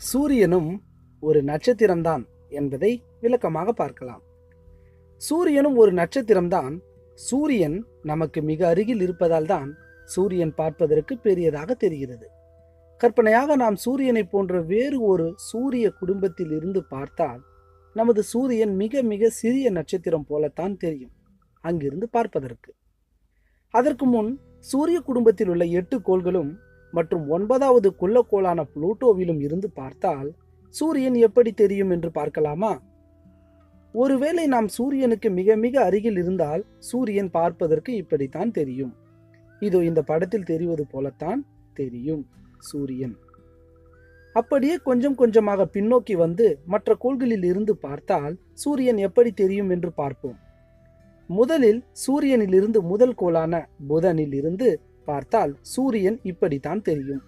சூரியனும் ஒரு நட்சத்திரம்தான் என்பதை விளக்கமாக பார்க்கலாம். சூரியனும் ஒரு நட்சத்திரம்தான். சூரியன் நமக்கு மிக அருகில் இருப்பதால் தான் சூரியன் பார்ப்பதற்கு பெரியதாக தெரிகிறது. கற்பனையாக நாம் சூரியனை போன்ற வேறு ஒரு சூரிய குடும்பத்தில் இருந்து பார்த்தால் நமது சூரியன் மிக மிக சிறிய நட்சத்திரம் போலத்தான் தெரியும் அங்கிருந்து பார்ப்பதற்கு. அதற்கு முன் சூரிய குடும்பத்தில் உள்ள எட்டு கோள்களும் மற்றும் ஒன்பதாவது குள்ளக்கோளான புளூட்டோவிலும் இருந்து பார்த்தால் சூரியன் எப்படி தெரியும் என்று பார்க்கலாமா? ஒருவேளை நாம் சூரியனுக்கு மிக மிக அருகில் இருந்தால் சூரியன் பார்ப்பதற்கு இப்படித்தான் தெரியும். இதோ இந்த படத்தில் தெரிவது போலத்தான் தெரியும் சூரியன். அப்படியே கொஞ்சம் கொஞ்சமாக பின்னோக்கி வந்து மற்ற கோள்களில் இருந்து பார்த்தால் சூரியன் எப்படி தெரியும் என்று பார்ப்போம். முதலில் சூரியனில் இருந்து முதல் கோளான புதனில் இருந்து பார்த்தால் சூரியன் இப்படித்தான் தெரியும்.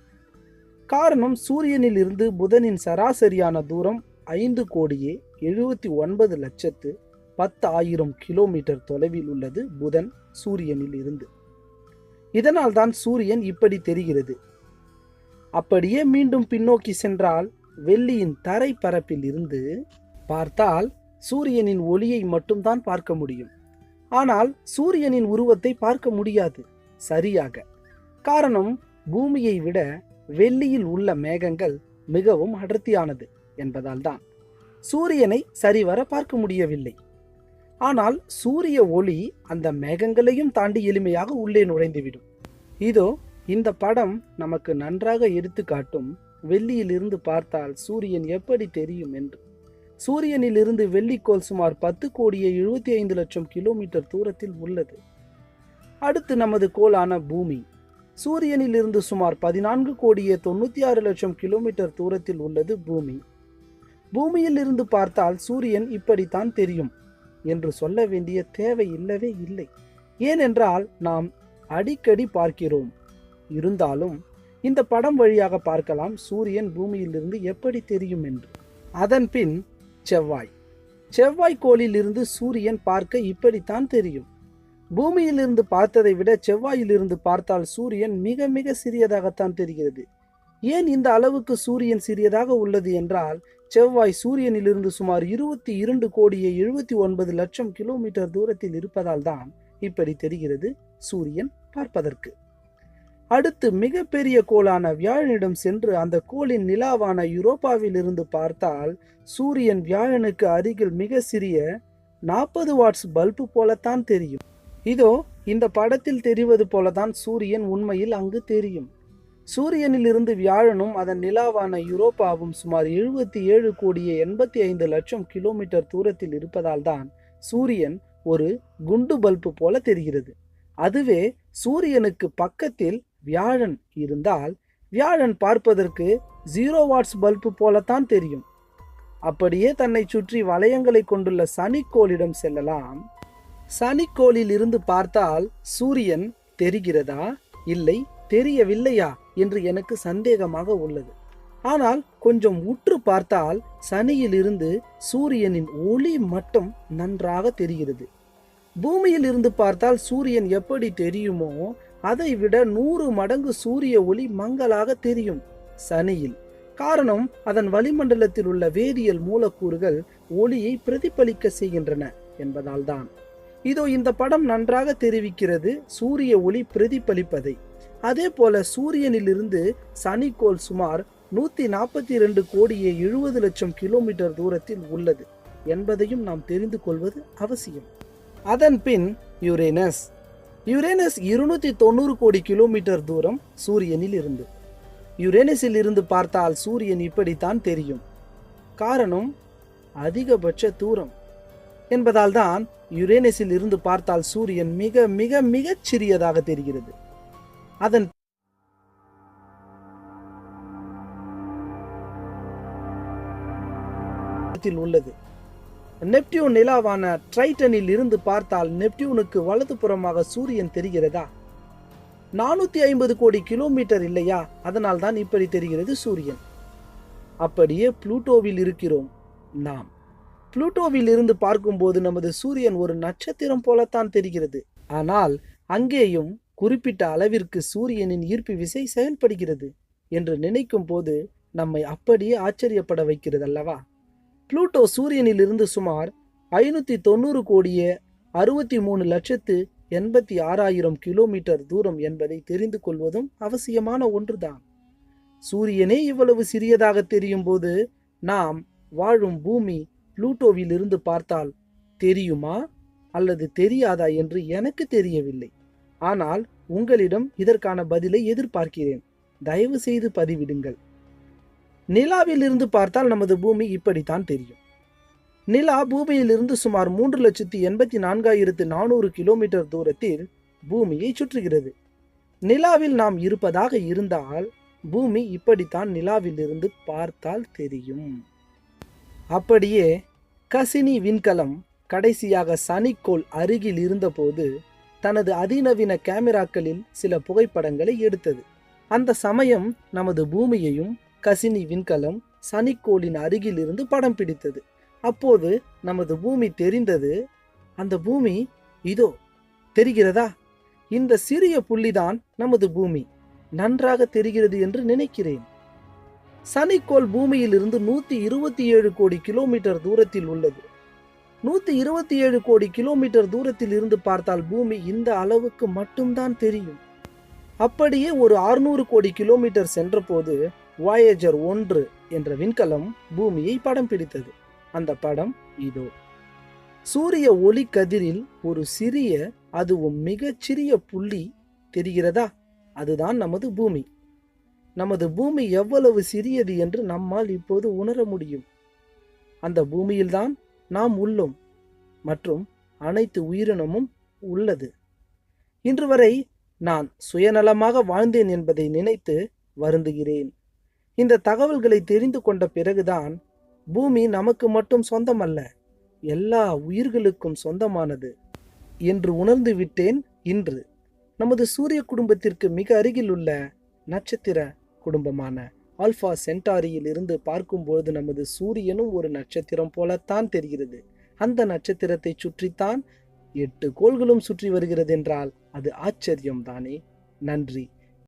காரணம் சூரியனில் இருந்து புதனின் சராசரியான தூரம் ஐந்து கோடியே எழுபத்தி ஒன்பது லட்சத்து பத்து ஆயிரம் கிலோமீட்டர் தொலைவில் உள்ளது புதன் சூரியனில் இருந்து இதனால் தான் சூரியன் இப்படி தெரிகிறது. அப்படியே மீண்டும் பின்னோக்கி சென்றால் வெள்ளியின் தரை பரப்பில் இருந்து பார்த்தால் சூரியனின் ஒளியை மட்டும்தான் பார்க்க முடியும். ஆனால் சூரியனின் உருவத்தை பார்க்க முடியாது சரியாக. காரணம் பூமியை விட வெள்ளியில் உள்ள மேகங்கள் மிகவும் அடர்த்தியானது என்பதால் தான் சூரியனை சரிவர பார்க்க முடியவில்லை. ஆனால் சூரிய ஒளி அந்த மேகங்களையும் தாண்டி எளிமையாக உள்ளே நுழைந்துவிடும். இதோ இந்த படம் நமக்கு நன்றாக எடுத்து காட்டும் வெள்ளியிலிருந்து பார்த்தால் சூரியன் எப்படி தெரியும் என்று. சூரியனில் இருந்து வெள்ளிக்கோள் சுமார் பத்து கோடியே எழுபத்தி ஐந்து லட்சம் கிலோமீட்டர் தூரத்தில் உள்ளது. அடுத்து நமது கோளான பூமி. சூரியனில் இருந்து சுமார் பதினான்கு கோடியே தொண்ணூற்றி ஆறு லட்சம் கிலோமீட்டர் தூரத்தில் உள்ளது பூமி. பூமியில் இருந்து பார்த்தால் சூரியன் இப்படித்தான் தெரியும் என்று சொல்ல வேண்டிய தேவை இல்லவே இல்லை. ஏனென்றால் நாம் அடிக்கடி பார்க்கிறோம். இருந்தாலும் இந்த படம் வழியாக பார்க்கலாம் சூரியன் பூமியிலிருந்து எப்படி தெரியும் என்று. அதன் பின் செவ்வாய். செவ்வாய் கோளிலிருந்து சூரியன் பார்க்க இப்படித்தான் தெரியும். பூமியிலிருந்து பார்த்ததை விட செவ்வாயிலிருந்து பார்த்தால் சூரியன் மிக மிக சிறியதாகத்தான் தெரிகிறது. ஏன் இந்த அளவுக்கு சூரியன் சிறியதாக உள்ளது என்றால் செவ்வாய் சூரியனிலிருந்து சுமார் இருபத்தி இரண்டு கோடியே எழுபத்தி ஒன்பது லட்சம் கிலோமீட்டர் தூரத்தில் இருப்பதால் தான் இப்படி தெரிகிறது சூரியன் பார்ப்பதற்கு. அடுத்து மிகப்பெரிய கோளான வியாழனிடம் சென்று அந்த கோளின் நிலாவான யூரோப்பாவில் இருந்து பார்த்தால் சூரியன் வியாழனுக்கு அருகில் மிக சிறிய நாற்பது வாட்ஸ் பல்பு போலத்தான் தெரியும். இதோ இந்த படத்தில் தெரிவது போலதான் சூரியன் உண்மையில் அங்கு தெரியும். சூரியனில் இருந்து வியாழனும் அதன் நிலாவான யூரோப்பாவும் சுமார் எழுபத்தி ஏழு கோடியே எண்பத்தி ஐந்து லட்சம் கிலோமீட்டர் தூரத்தில் இருப்பதால் தான் சூரியன் ஒரு குண்டு பல்பு போல தெரிகிறது. அதுவே சூரியனுக்கு பக்கத்தில் வியாழன் இருந்தால் வியாழன் பார்ப்பதற்கு ஜீரோ வாட்ஸ் பல்பு போலத்தான் தெரியும். அப்படியே தன்னை சுற்றி வளையங்களை கொண்டுள்ள சனிக்கோளிடம் செல்லலாம். சனிக்கோளில் இருந்து பார்த்தால் சூரியன் தெரிகிறதா? இல்லை தெரியவில்லையா? என்று எனக்கு சந்தேகமாக உள்ளது. ஆனால் கொஞ்சம் உற்று பார்த்தால் சனியில் இருந்து சூரியனின் ஒளி மட்டும் நன்றாக தெரிகிறது. பூமியில் இருந்து பார்த்தால் சூரியன் எப்படி தெரியுமோ அதை விட நூறு மடங்கு சூரிய ஒளி மங்கலாக தெரியும் சனியில். காரணம் அதன் வளிமண்டலத்தில் உள்ள வேதியியல் மூலக்கூறுகள் ஒளியை பிரதிபலிக்க செய்கின்றன என்பதால்தான். இதோ இந்த படம் நன்றாக தெரிவிக்கிறது. சூரிய ஒளி பிரதிபலிப்பதை. அதே போல சூரியனிலிருந்து சனிக்கோள் சுமார் நூத்தி நாற்பத்தி இரண்டு கோடியே எழுபது லட்சம் கிலோமீட்டர் தூரத்தில் உள்ளது என்பதையும் நாம் தெரிந்து கொள்வது அவசியம். அதன் பின் யுரேனஸ். யுரேனஸ் இருநூத்தி தொண்ணூறு கோடி கிலோமீட்டர் தூரம் சூரியனில் இருந்து. யுரேனஸில் இருந்து பார்த்தால் சூரியன் இப்படித்தான் தெரியும். காரணம் அதிகபட்ச தூரம். என்பதால் தான் யுரேனஸில் இருந்து பார்த்தால் சூரியன் மிக மிக மிகச் சிறியதாக தெரிகிறது. அதன் உள்ளது. நெப்டியூன் நிலாவான ட்ரைட்டனில் இருந்து பார்த்தால் நெப்டியூனுக்கு வலது புறமாக சூரியன் தெரிகிறதா? நானூத்தி ஐம்பது கோடி கிலோமீட்டர் இல்லையா? அதனால் தான் இப்படி தெரிகிறது சூரியன். அப்படியே புளூட்டோவில் இருக்கிறோம் நாம். புளூட்டோவில் இருந்து பார்க்கும்போது நமது சூரியன் ஒரு நட்சத்திரம் போலத்தான் தெரிகிறது. ஆனால் அங்கேயும் குறிப்பிட்ட அளவிற்கு சூரியனின் ஈர்ப்பு விசை செயல்படுகிறது என்று நினைக்கும் போது நம்மை அப்படியே ஆச்சரியப்பட வைக்கிறது அல்லவா? புளூட்டோ சூரியனிலிருந்து சுமார் ஐநூற்றி தொண்ணூறு கோடியே அறுபத்தி மூணு லட்சத்து எண்பத்தி ஆறாயிரம் கிலோமீட்டர் தூரம் என்பதை தெரிந்து கொள்வதும் அவசியமான ஒன்றுதான். சூரியனே இவ்வளவு சிறியதாக தெரியும் போது நாம் வாழும் பூமி புளூட்டோவிலிருந்து பார்த்தால் தெரியுமா அல்லது தெரியாதா என்று எனக்கு தெரியவில்லை. ஆனால் உங்களிடம் இதற்கான பதிலை எதிர்பார்க்கிறேன். தயவு செய்து பதிவிடுங்கள். நிலாவிலிருந்து பார்த்தால் நமது பூமி இப்படித்தான் தெரியும். நிலா பூமியிலிருந்து சுமார் மூன்று லட்சத்தி எண்பத்தி நான்காயிரத்து நானூறு கிலோமீட்டர் தூரத்தில் பூமியை சுற்றுகிறது. நிலாவில் நாம் இருப்பதாக இருந்தால் பூமி இப்படித்தான் நிலாவிலிருந்து பார்த்தால் தெரியும். அப்படியே கசினி விண்கலம் கடைசியாக சனிக்கோள் அருகில் இருந்தபோது தனது அதிநவீன கேமராக்களில் சில புகைப்படங்களை எடுத்தது. அந்த சமயம் நமது பூமியையும் கசினி விண்கலம் சனிக்கோளின் அருகில் இருந்து படம் பிடித்தது. அப்போது நமது பூமி தெரிந்தது அந்த பூமி இதோ தெரிகிறதா? இந்த சிறிய புள்ளிதான் நமது பூமி. நன்றாக தெரிகிறது என்று நினைக்கிறேன். சனிக்கோள் பூமியிலிருந்து நூற்றி இருபத்தி ஏழு கோடி கிலோமீட்டர் தூரத்தில் உள்ளது. நூற்றி இருபத்தி ஏழு கோடி கிலோமீட்டர் தூரத்தில் இருந்து பார்த்தால் பூமி இந்த அளவுக்கு மட்டும்தான் தெரியும். அப்படியே ஒரு அறுநூறு கோடி கிலோமீட்டர் சென்றபோது வாயேஜர் ஒன்று என்ற விண்கலம் பூமியை படம் பிடித்தது. அந்த படம் இதோ. சூரிய ஒளி கதிரில் ஒரு சிறிய அதுவும் மிகச் சிறிய புள்ளி தெரிகிறதா? அதுதான் நமது பூமி. நமது பூமி எவ்வளவு சிறியது என்று நம்மால் இப்போது உணர முடியும். அந்த பூமியில்தான் நாம் உள்ளோம் மற்றும் அனைத்து உயிரினமும் உள்ளது. இன்று வரை நான் சுயநலமாக வாழ்ந்தேன் என்பதை நினைத்து வருந்துகிறேன். இந்த தகவல்களை தெரிந்து கொண்ட பிறகுதான் பூமி நமக்கு மட்டும் சொந்தமல்ல எல்லா உயிர்களுக்கும் சொந்தமானது என்று உணர்ந்து விட்டேன் இன்று. நமது சூரிய குடும்பத்திற்கு மிக அருகில் உள்ள நட்சத்திர குடும்பமான ஆல்பா சென்டாரியில் இருந்து பார்க்கும்போது நமது சூரியனும் ஒரு நட்சத்திரம் போலத்தான் தெரிகிறது. அந்த நட்சத்திரத்தை சுற்றித்தான் எட்டு கோள்களும் சுற்றி வருகிறது என்றால் அது ஆச்சரியம் தானே நன்றி.